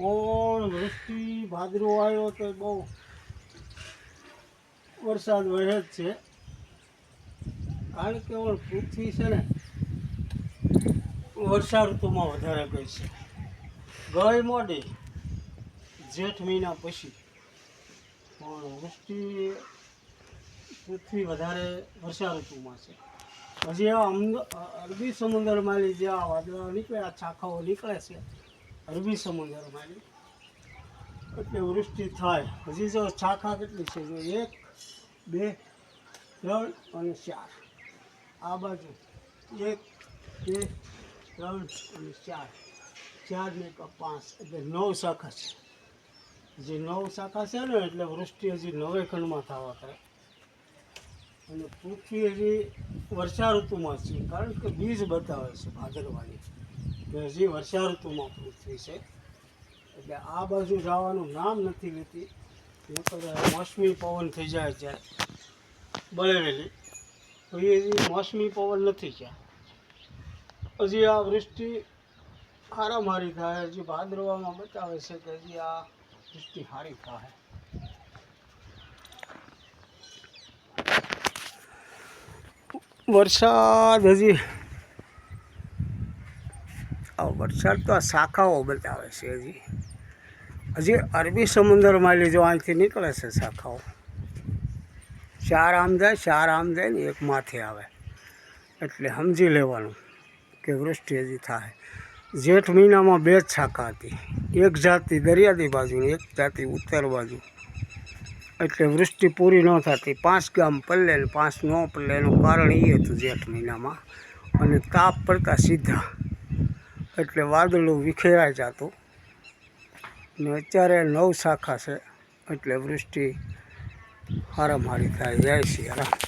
ઓણ, વૃષ્ટિ ભાદરો આવ્યો તો બહુ વરસાદ વહે જ છે. કારણ કે ઓણ પૃથ્વી છે ને, વર્ષા ઋતુમાં વધારે ગઈ છે. ગઈ મોડી, જેઠ મહિના પછી. પણ વૃષ્ટિ, પૃથ્વી વધારે વર્ષા ઋતુમાં છે. હજી અમદ- અરબી સમુદ્રમાંથી જે આ વાદળા નીકળે આ શાખાઓ નીકળે છે અરબી સમુદ્રમાં એટલે વૃષ્ટિ થાય. હજી જો શાખા કેટલી છે? જો એક, બે, ત્રણ અને ચાર. આ બાજુ એક, બે, ત્રણ અને ચાર. ચાર ને પાંચ. એટલે નવ શાખા છે. જે નવ શાખા છે ને, એટલે વૃષ્ટિ હજી નવે ખંડમાં થવા કરે. અને પૃથ્વી હજી વર્ષા ઋતુમાં છે, કારણ કે બીજ બતાવે છે ભાદરવાની. હજી વર્ષા ઋતુમાં પૃથ્વી છે. એટલે આ બાજુ જવાનું નામ નથી લેતી. નકર મોસમી પવન થઈ જાય બળેલી તો હજી મોસમી પવન નથી થયા હજી આ વૃષ્ટિ હારામારી થાય, હજી ભાદરવામાં બતાવે છે કે હજી આ વૃષ્ટિ હારી થાય. વરસાદ હજી વરસાદ તો આ શાખાઓ બતાવે છે હજી. હજી અરબી સમુદ્રમાં લીધો અહીંથી નીકળે છે શાખાઓ. ચાર આમ જાય, ચાર આમ જાય ને એક માથે આવે. એટલે સમજી લેવાનું કે વૃષ્ટિ હજી થાય. જેઠ મહિનામાં બે જ શાખા હતી. એક જાતિ દરિયાદી બાજુ એક જાતિ ઉત્તર બાજુ. એટલે વૃષ્ટિ પૂરી ન થતી. પાંચ ગામ પલ્લે ને પાંચ ન પલ્લે એનું કારણ એ હતું જેઠ મહિનામાં. અને તાપ પડતા સીધા. એટલે વાદળું વિખેરાઈ જતું. ને અત્યારે નવ શાખા છે, એટલે વૃષ્ટિ હારામારી થાય, જાય છે